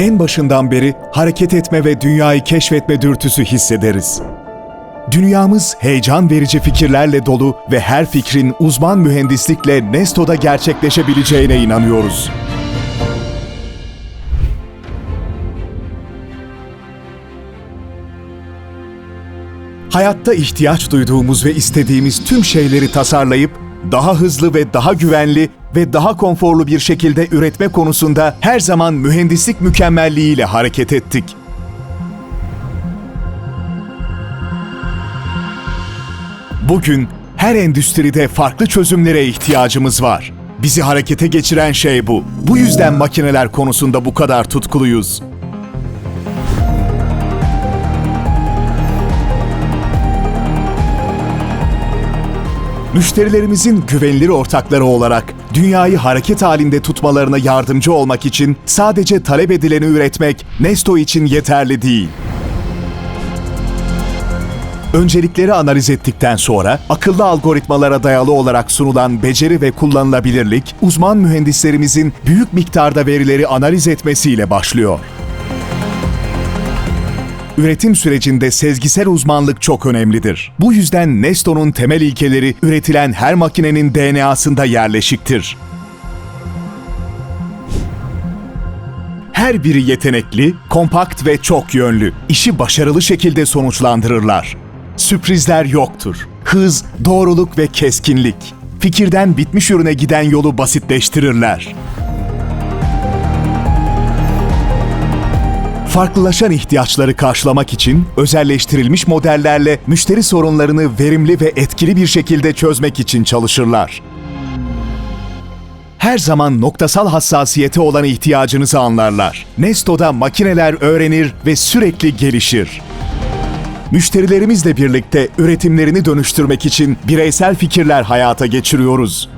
En başından beri hareket etme ve dünyayı keşfetme dürtüsü hissederiz. Dünyamız heyecan verici fikirlerle dolu ve her fikrin uzman mühendislikle Nesto'da gerçekleşebileceğine inanıyoruz. Hayatta ihtiyaç duyduğumuz ve istediğimiz tüm şeyleri tasarlayıp daha hızlı ve daha güvenli ve daha konforlu bir şekilde üretme konusunda her zaman mühendislik mükemmelliğiyle hareket ettik. Bugün her endüstride farklı çözümlere ihtiyacımız var. Bizi harekete geçiren şey bu. Bu yüzden makineler konusunda bu kadar tutkuluyuz. Müşterilerimizin güvenilir ortakları olarak dünyayı hareket halinde tutmalarına yardımcı olmak için sadece talep edileni üretmek Nesto için yeterli değil. Öncelikleri analiz ettikten sonra akıllı algoritmalara dayalı olarak sunulan beceri ve kullanılabilirlik uzman mühendislerimizin büyük miktarda verileri analiz etmesiyle başlıyor. Üretim sürecinde sezgisel uzmanlık çok önemlidir. Bu yüzden Nesto'nun temel ilkeleri üretilen her makinenin DNA'sında yerleşiktir. Her biri yetenekli, kompakt ve çok yönlü. İşi başarılı şekilde sonuçlandırırlar. Sürprizler yoktur. Hız, doğruluk ve keskinlik. Fikirden bitmiş ürüne giden yolu basitleştirirler. Farklılaşan ihtiyaçları karşılamak için özelleştirilmiş modellerle müşteri sorunlarını verimli ve etkili bir şekilde çözmek için çalışırlar. Her zaman noktasal hassasiyete olan ihtiyacınızı anlarlar. Nesto'da makineler öğrenir ve sürekli gelişir. Müşterilerimizle birlikte üretimlerini dönüştürmek için bireysel fikirler hayata geçiriyoruz.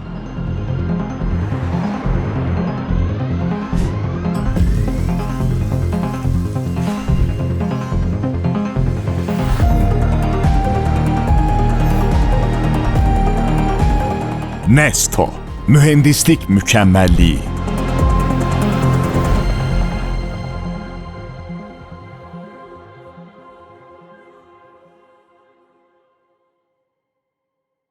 Nesto, mühendislik mükemmelliği.